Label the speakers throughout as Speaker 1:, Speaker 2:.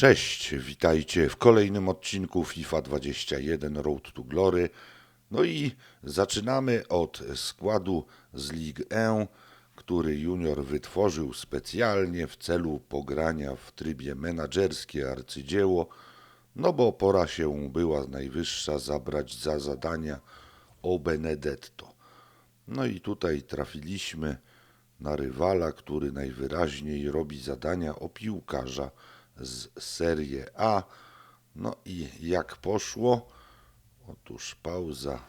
Speaker 1: Cześć, witajcie w kolejnym odcinku FIFA 21 Road to Glory. No i zaczynamy od składu z Ligue 1, który Junior wytworzył specjalnie w celu pogrania w trybie menadżerskie arcydzieło, no bo pora się była najwyższa zabrać za zadania o Benedetto. No i tutaj trafiliśmy na rywala, który najwyraźniej robi zadania o piłkarza z Serie A. No i jak poszło? Otóż pauza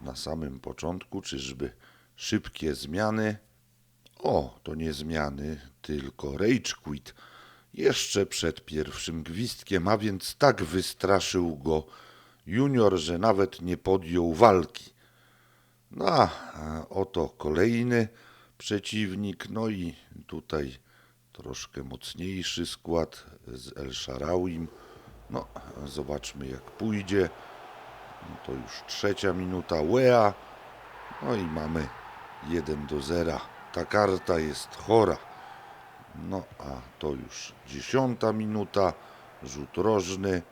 Speaker 1: na samym początku, czyżby szybkie zmiany? O, to nie zmiany, tylko rage quit. Jeszcze przed pierwszym gwizdkiem, a więc tak wystraszył go junior, że nawet nie podjął walki. No a oto kolejny przeciwnik, no i tutaj troszkę mocniejszy skład z El Sharawim. No, zobaczmy jak pójdzie. No to już trzecia minuta Wea. No i mamy 1 do 0. Ta karta jest chora. No a to już dziesiąta minuta. Rzut rożny.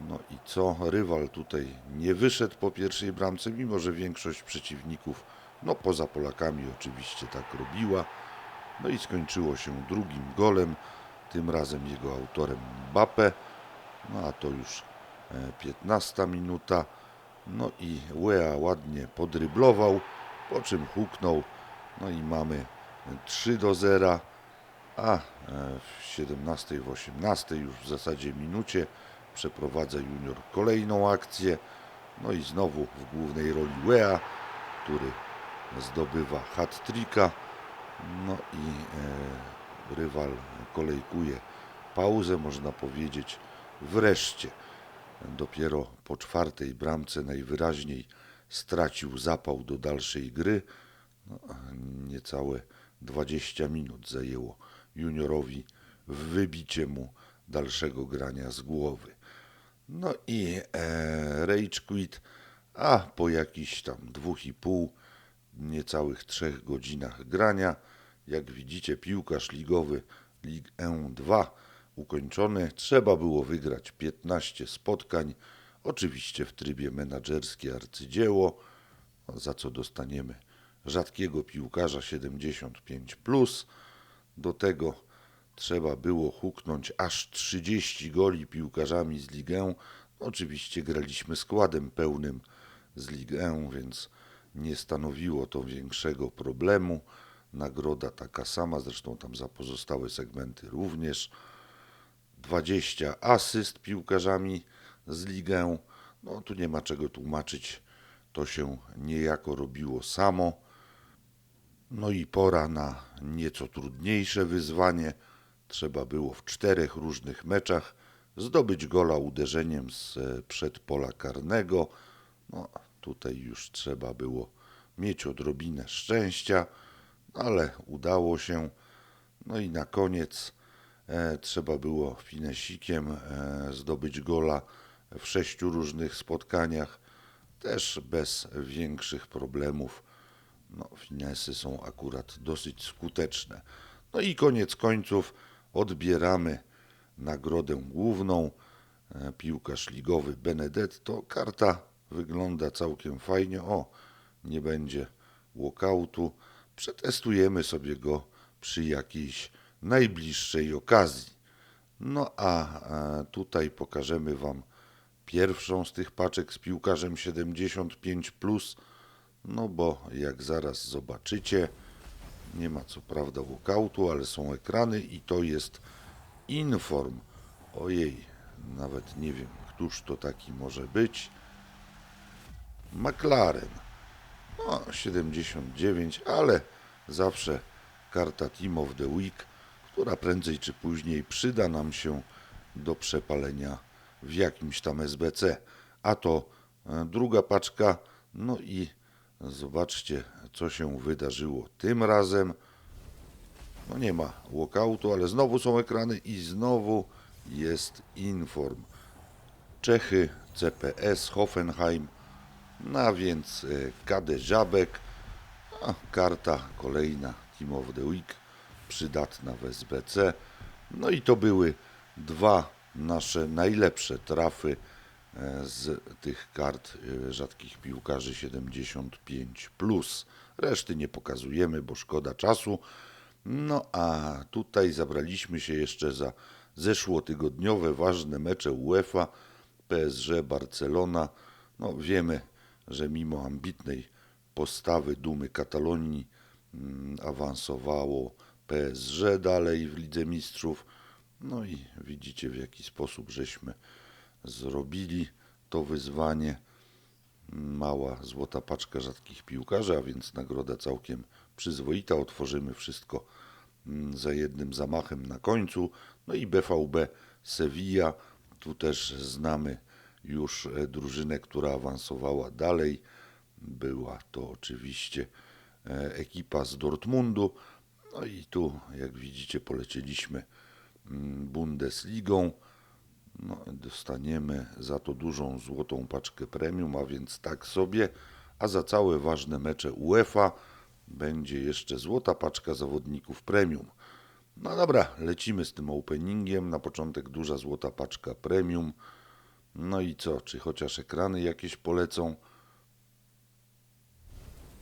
Speaker 1: No i co? Rywal tutaj nie wyszedł po pierwszej bramce, mimo że większość przeciwników, no poza Polakami oczywiście tak robiła. No i skończyło się drugim golem, tym razem jego autorem Mbappe. No a to już e, 15 minuta. No i Wea ładnie podryblował, po czym huknął. No i mamy 3 do 0. A e, w 17, w 18 już w zasadzie minucie przeprowadza Junior kolejną akcję. No i znowu w głównej roli Wea, który zdobywa hat-tricka. No i e, rywal kolejkuje pauzę, można powiedzieć. Wreszcie, dopiero po czwartej bramce najwyraźniej stracił zapał do dalszej gry. No, niecałe 20 minut zajęło juniorowi wybicie mu dalszego grania z głowy. No i e, Rage Quit, a po jakichś tam dwóch i pół, niecałych trzech godzinach grania, jak widzicie piłkarz ligowy Ligue 1 2 ukończony, trzeba było wygrać 15 spotkań, oczywiście w trybie menadżerskie arcydzieło, za co dostaniemy rzadkiego piłkarza 75+, plus. do tego trzeba było huknąć aż 30 goli piłkarzami z Ligę. Oczywiście graliśmy składem pełnym z Ligę, więc nie stanowiło to większego problemu. Nagroda taka sama, zresztą tam za pozostałe segmenty również. 20 asyst piłkarzami z Ligę. No tu nie ma czego tłumaczyć, to się niejako robiło samo. No i pora na nieco trudniejsze wyzwanie. Trzeba było w czterech różnych meczach zdobyć gola uderzeniem z przedpola karnego. No, tutaj już trzeba było mieć odrobinę szczęścia, ale udało się. No i na koniec e, trzeba było finesikiem e, zdobyć gola w sześciu różnych spotkaniach, też bez większych problemów. No, finesy są akurat dosyć skuteczne. No i koniec końców odbieramy nagrodę główną. E, piłkarz ligowy Benedetto. Karta wygląda całkiem fajnie. O, nie będzie walkoutu. Przetestujemy sobie go przy jakiejś najbliższej okazji. No a tutaj pokażemy Wam pierwszą z tych paczek z piłkarzem 75+, plus, no bo jak zaraz zobaczycie, nie ma co prawda walkoutu, ale są ekrany i to jest Inform. Ojej, nawet nie wiem, któż to taki może być. McLaren. No, 79, ale zawsze karta Team of the Week, która prędzej czy później przyda nam się do przepalenia w jakimś tam SBC. A to e, druga paczka. No i zobaczcie, co się wydarzyło tym razem. No nie ma walkoutu, ale znowu są ekrany i znowu jest inform. Czechy, CPS, Hoffenheim, no a więc e, KD Żabek, a karta kolejna Team of the Week, przydatna w SBC. No i to były dwa nasze najlepsze trafy e, z tych kart e, rzadkich piłkarzy 75. Reszty nie pokazujemy, bo szkoda czasu. No a tutaj zabraliśmy się jeszcze za zeszłotygodniowe ważne mecze UEFA PSG Barcelona. No wiemy, że mimo ambitnej postawy dumy Katalonii mm, awansowało PSG dalej w Lidze Mistrzów. No i widzicie w jaki sposób żeśmy zrobili to wyzwanie. Mała złota paczka rzadkich piłkarzy, a więc nagroda całkiem przyzwoita. Otworzymy wszystko mm, za jednym zamachem na końcu. No i BVB Sevilla. Tu też znamy już e, drużynę, która awansowała dalej. Była to oczywiście e, ekipa z Dortmundu. No i tu, jak widzicie, polecieliśmy mm, Bundesligą. No, dostaniemy za to dużą złotą paczkę premium, a więc tak sobie. A za całe ważne mecze UEFA będzie jeszcze złota paczka zawodników premium. No dobra, lecimy z tym openingiem. Na początek duża złota paczka premium. No i co, czy chociaż ekrany jakieś polecą?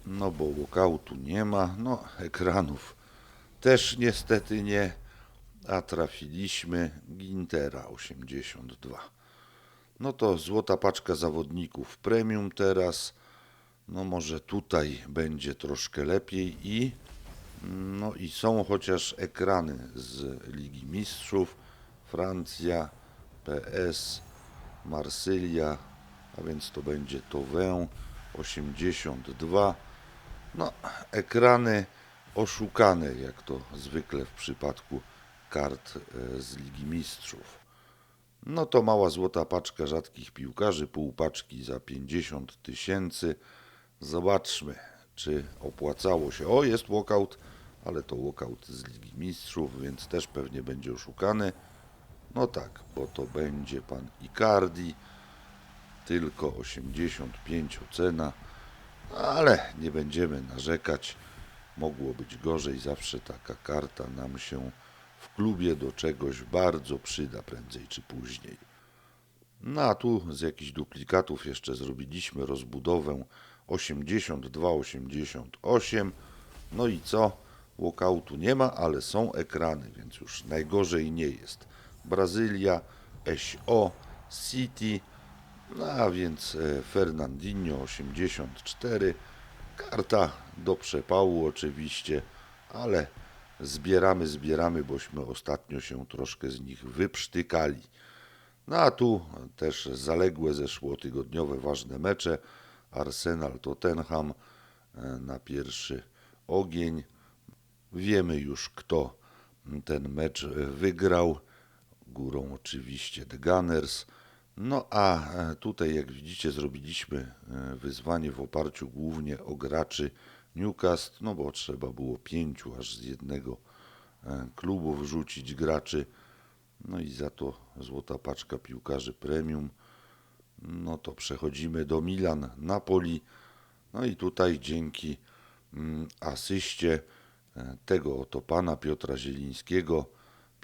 Speaker 1: No bo walkoutu nie ma, no ekranów też niestety nie, a trafiliśmy Gintera 82. No to złota paczka zawodników premium teraz. No może tutaj będzie troszkę lepiej i no i są chociaż ekrany z Ligi Mistrzów. Francja, PS, Marsylia, a więc to będzie Towę 82. No, ekrany oszukane, jak to zwykle w przypadku kart e, z Ligi Mistrzów. No to mała złota paczka rzadkich piłkarzy, pół paczki za 50 tysięcy. Zobaczmy, czy opłacało się. O, jest walkout, ale to walkout z Ligi Mistrzów, więc też pewnie będzie oszukany. No tak, bo to będzie pan Icardi, tylko 85 cena, ale nie będziemy narzekać. Mogło być gorzej, zawsze taka karta nam się w klubie do czegoś bardzo przyda prędzej czy później. No a tu z jakichś duplikatów jeszcze zrobiliśmy rozbudowę 82-88. No i co? Walkoutu nie ma, ale są ekrany, więc już najgorzej nie jest. Brazylia, SO, City, no a więc e, Fernandinho 84. Karta do przepału oczywiście, ale zbieramy, zbieramy, bośmy ostatnio się troszkę z nich wyprztykali. No a tu też zaległe zeszłotygodniowe ważne mecze. Arsenal Tottenham e, na pierwszy ogień. Wiemy już kto ten mecz wygrał. Górą oczywiście The Gunners. No a e, tutaj jak widzicie zrobiliśmy e, wyzwanie w oparciu głównie o graczy Newcastle, no bo trzeba było pięciu aż z jednego e, klubu wrzucić graczy. No i za to złota paczka piłkarzy premium. No to przechodzimy do Milan, Napoli. No i tutaj dzięki mm, asyście tego oto pana Piotra Zielińskiego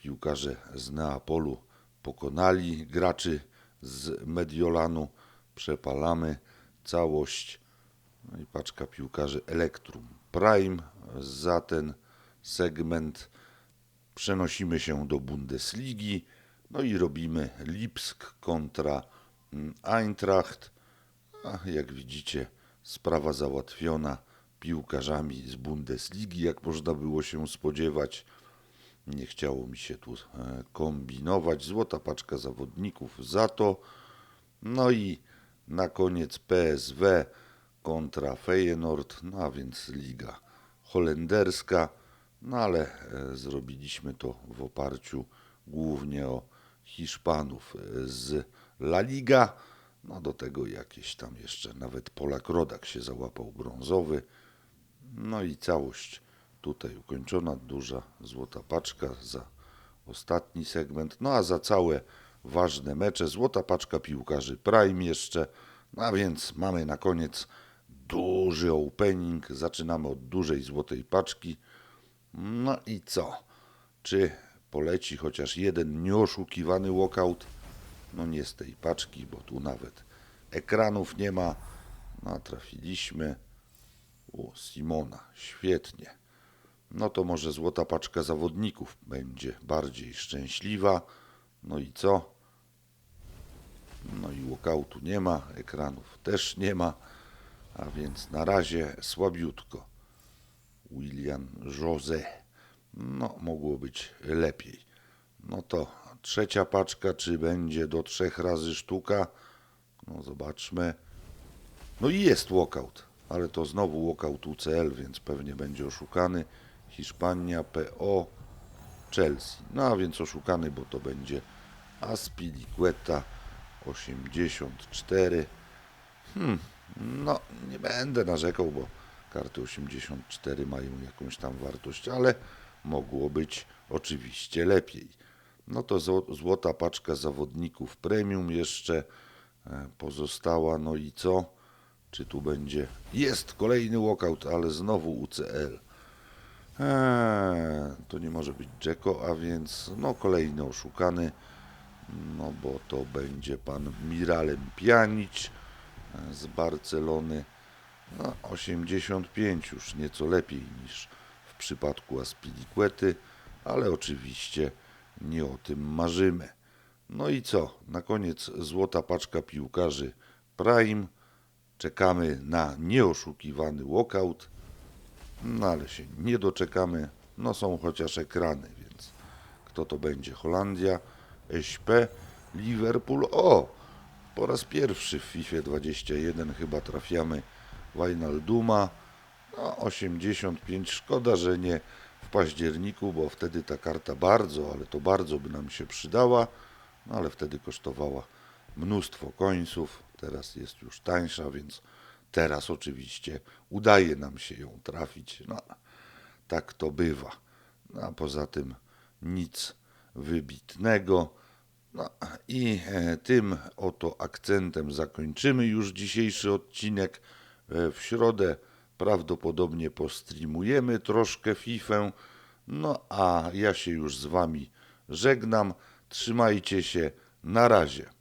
Speaker 1: piłkarze z Neapolu pokonali graczy z Mediolanu. Przepalamy całość. No i paczka piłkarzy Elektrum Prime. Za ten segment przenosimy się do Bundesligi. No i robimy Lipsk kontra mm, Eintracht. A jak widzicie, sprawa załatwiona piłkarzami z Bundesligi, jak można było się spodziewać. Nie chciało mi się tu e, kombinować. Złota paczka zawodników za to. No i na koniec PSW kontra Feyenoord, no a więc liga holenderska. No ale e, zrobiliśmy to w oparciu głównie o Hiszpanów e, z La Liga. No do tego jakieś tam jeszcze nawet Polak Rodak się załapał brązowy. No i całość tutaj ukończona, duża złota paczka za ostatni segment. No a za całe ważne mecze złota paczka piłkarzy Prime jeszcze. No a więc mamy na koniec duży opening. Zaczynamy od dużej złotej paczki. No i co? Czy poleci chociaż jeden nieoszukiwany walkout. No nie z tej paczki, bo tu nawet ekranów nie ma. No, trafiliśmy. O, Simona, świetnie. No to może złota paczka zawodników będzie bardziej szczęśliwa. No i co? No i walkoutu nie ma, ekranów też nie ma, a więc na razie słabiutko. William Jose. No, mogło być lepiej. No to trzecia paczka, czy będzie do trzech razy sztuka? No zobaczmy. No i jest walkout, ale to znowu walkout UCL, więc pewnie będzie oszukany. Hiszpania, PO, Chelsea. No a więc oszukany, bo to będzie Aspilicueta 84. Hmm, no nie będę narzekał, bo karty 84 mają jakąś tam wartość, ale mogło być oczywiście lepiej. No to zło- złota paczka zawodników premium jeszcze e, pozostała. No i co? Czy tu będzie? Jest kolejny walkout, ale znowu UCL. Eee, to nie może być Dzeko, a więc no kolejny oszukany, no bo to będzie pan Miralem Pjanic e, z Barcelony. No, 85 już nieco lepiej niż w przypadku Aspilicuety, ale oczywiście nie o tym marzymy. No i co? Na koniec złota paczka piłkarzy Prime. Czekamy na nieoszukiwany walkout. No ale się nie doczekamy. No są chociaż ekrany, więc kto to będzie? Holandia, SP, Liverpool. O! Po raz pierwszy w FIFA 21 chyba trafiamy Wijnalduma. No 85. Szkoda, że nie w październiku, bo wtedy ta karta bardzo, ale to bardzo by nam się przydała. No ale wtedy kosztowała mnóstwo końców. Teraz jest już tańsza, więc teraz oczywiście udaje nam się ją trafić. No, tak to bywa. No, a poza tym nic wybitnego. No i e, tym oto akcentem zakończymy już dzisiejszy odcinek. E, W środę prawdopodobnie postreamujemy troszkę FIFA. No a ja się już z Wami żegnam. Trzymajcie się. Na razie.